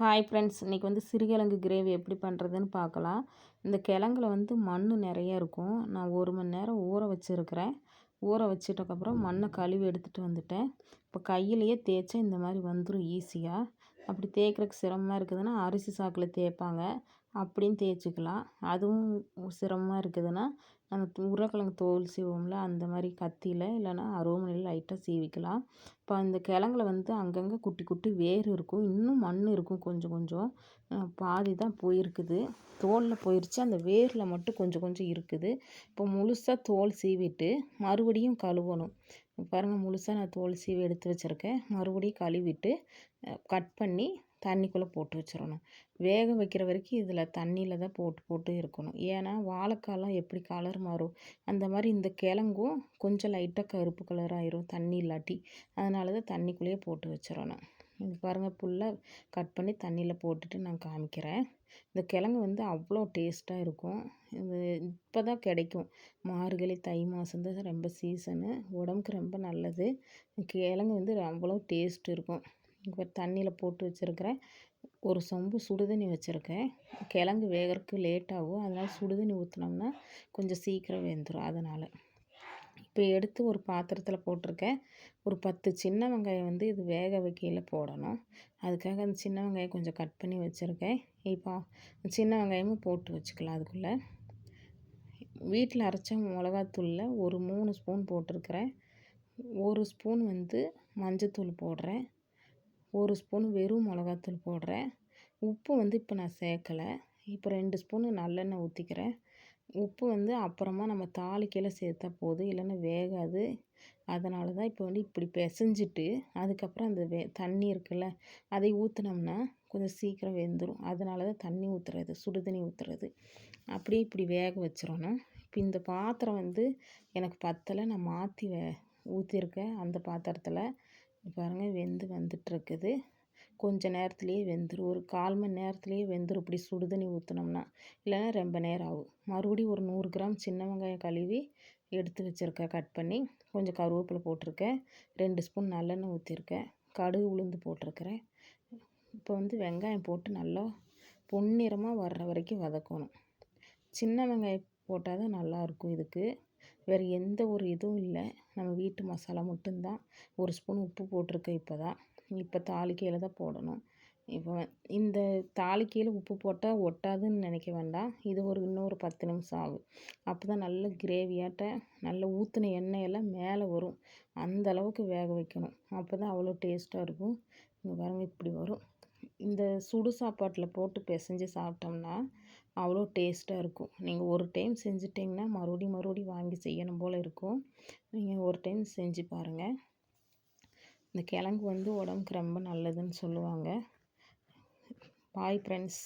Hi friends இன்றைக்கி வந்து சிறுகிழங்கு gravy எப்படி பண்ணுறதுன்னு பார்க்கலாம். இந்த கிழங்குல வந்து மண் நிறைய இருக்கும். நான் ஒரு மணி நேரம் ஊற வச்சுருக்கிறேன். ஊற வச்சிட்டக்கப்புறம் மண்ணை கழுவி எடுத்துகிட்டு வந்துட்டேன். இப்போ கையிலையே தேய்ச்சா இந்த மாதிரி வந்துடும் ஈஸியாக அப்படி தேய்க்கிறதுக்கு சிரமமாக இருக்குதுன்னா அரிசி சாக்கில் தேய்ப்பாங்க. அப்படியும் தேய்ச்சிக்கலாம். அதுவும் சிரமமாக இருக்குதுன்னா நம்ம உருளைக்கிழங்கு தோல் சீவுவோம்ல அந்த மாதிரி கத்தியில் இல்லைன்னா அருவமனையில் லைட்டாக சீவிக்கலாம். இப்போ அந்த கிழங்குல வந்து அங்கங்கே குட்டி குட்டி வேர் இருக்கும். இன்னும் மண் இருக்கும் கொஞ்சம் கொஞ்சம். பாதி தான் போயிருக்குது. தோலில் போயிடுச்சு அந்த வேரில் மட்டும் கொஞ்சம் கொஞ்சம் இருக்குது. இப்போ முழுசாக தோல் சீவிட்டு மறுபடியும் கழுவணும். பாருங்கள் முழுசாக நான் தோல் சீவி எடுத்து வச்சுருக்கேன். மறுபடியும் கழுவிட்டு கட் பண்ணி தண்ணிக்குள்ளே போட்டு வச்சிடணும் வேக வைக்கிற வரைக்கும் இதில் தண்ணியில் தான் போட்டு போட்டு இருக்கணும். ஏன்னா வாழைக்காலாம் எப்படி கலர் மாறும்? அந்த மாதிரி இந்த கிழங்கும் கொஞ்சம் லைட்டாக கருப்பு கலர் ஆயிரும் தண்ணி இல்லாட்டி. அதனால தான் தண்ணிக்குள்ளேயே போட்டு வச்சிடணும் இது பாருங்கள் ஃபுல்லாக கட் பண்ணி தண்ணியில் போட்டுட்டு நான் காமிக்கிறேன். இந்த கிழங்கு வந்து அவ்வளோ டேஸ்ட்டாக இருக்கும். இது இப்போ தான் கிடைக்கும். மார்கழி தை மாதம் தான் ரொம்ப சீசனு உடம்புக்கு ரொம்ப நல்லது. கிழங்கு வந்து அவ்வளோ டேஸ்ட் இருக்கும். இப்போ தண்ணியில் போட்டு வச்சுருக்கிறேன். ஒரு சொம்பு சுடுதண்ணி வச்சுருக்கேன். கிழங்கு வேகிறதுக்கு லேட் ஆகும். அதனால் சுடுதண்ணி ஊற்றினோம்னா கொஞ்சம் சீக்கிரம் வெந்துடும் அதனால். இப்போ எடுத்து ஒரு பாத்திரத்தில் போட்டிருக்கேன். ஒரு பத்து சின்ன வெங்காயம் வந்து இது வேக வைக்கையில் போடணும். அதுக்காக அந்த சின்ன வெங்காயம் கொஞ்சம் கட் பண்ணி வச்சுருக்கேன். இப்போ சின்ன வெங்காயமும் போட்டு வச்சுக்கலாம் அதுக்குள்ளே. வீட்டில் அரைச்ச மிளகாத்தூளில் ஒரு மூணு ஸ்பூன் போட்டிருக்கிறேன். ஒரு ஸ்பூன் வந்து மஞ்சத்தூள் போடுறேன். ஒரு ஸ்பூன் வெறும் மிளகாத்தூள் போடுறேன். உப்பு வந்து இப்போ நான் சேர்க்கலை. இப்போ ரெண்டு ஸ்பூனு நல்லெண்ணெய் ஊற்றிக்கிறேன் உப்பு வந்து அப்புறமா நம்ம தாளிக்கையில் சேர்த்தா போதும் இல்லைன்னா வேகாது. அதனால தான் இப்போ வந்து இப்படி பிசைஞ்சிட்டு அதுக்கப்புறம் அந்த வே தண்ணி இருக்குல்ல அதை ஊற்றினோம்னா கொஞ்சம் சீக்கிரம் வெந்துடும் அதனால தான் தண்ணி ஊற்றுறது சுடு தண்ணி ஊற்றுறது அப்படியே இப்படி வேக வச்சிடணும். இப்போ இந்த பாத்திரம் வந்து எனக்கு பத்தலை. நான் மாற்றி வே ஊற்றிருக்கேன் அந்த பாத்திரத்தில். பாருங்கள் வெந்து வந்துட்டுருக்குது. கொஞ்சம் நேரத்துலேயே வெந்துடும் ஒரு கால் மணி நேரத்துலேயே வெந்துடும் இப்படி சுடு தண்ணி ஊற்றினோம்னா இல்லைன்னா ரொம்ப நேரம் ஆகும். மறுபடியும் ஒரு நூறு கிராம் சின்ன வெங்காயம் கழுவி எடுத்து வச்சுருக்கேன் கட் பண்ணி. கொஞ்சம் கருவேப்பிலை போட்டிருக்கேன். ரெண்டு ஸ்பூன் நல்லெண்ணெய் ஊற்றிருக்கேன் கடுகு உளுந்து போட்டிருக்கிறேன். இப்போ வந்து வெங்காயம் போட்டு நல்லா பொன்னிறமாக வர்ற வரைக்கும் வதக்கணும். சின்ன வெங்காயம் போட்டால் தான் நல்லாயிருக்கும் இதுக்கு. வேறு எந்த ஒரு இதுவும் இல்லை. நம்ம வீட்டு மசாலா மட்டும்தான். ஒரு ஸ்பூன் உப்பு போட்டிருக்கேன் இப்போ தான் இப்போ தாளிக்கையில் தான் போடணும். இப்போ இந்த தாளிக்கையில் உப்பு போட்டால் ஒட்டாதுன்னு நினைக்க வேண்டாம். இது ஒரு இன்னொரு பத்து நிமிஷம் ஆகும். அப்போ தான் நல்ல கிரேவியாட்ட நல்ல ஊற்றின எண்ணெயெல்லாம் மேலே வரும். அந்த அளவுக்கு வேக வைக்கணும். அப்போ தான் அவ்வளோ டேஸ்ட்டாக இருக்கும். இங்கே பாருங்கள் இப்படி வரும். இந்த சுடு சாப்பாட்டில் போட்டு பிசைஞ்சு சாப்பிட்டோம்னா அவ்வளோ டேஸ்ட்டாக இருக்கும். நீங்கள் ஒரு டைம் செஞ்சிட்டிங்கன்னா மறுபடியும் மறுபடியும் வாங்கி செய்யணும் போல் இருக்கும். நீங்கள் ஒரு டைம் செஞ்சு பாருங்கள் இந்த கிழங்கு வந்து உடம்புக்கு ரொம்ப நல்லதுன்னு சொல்லுவாங்க. Bye friends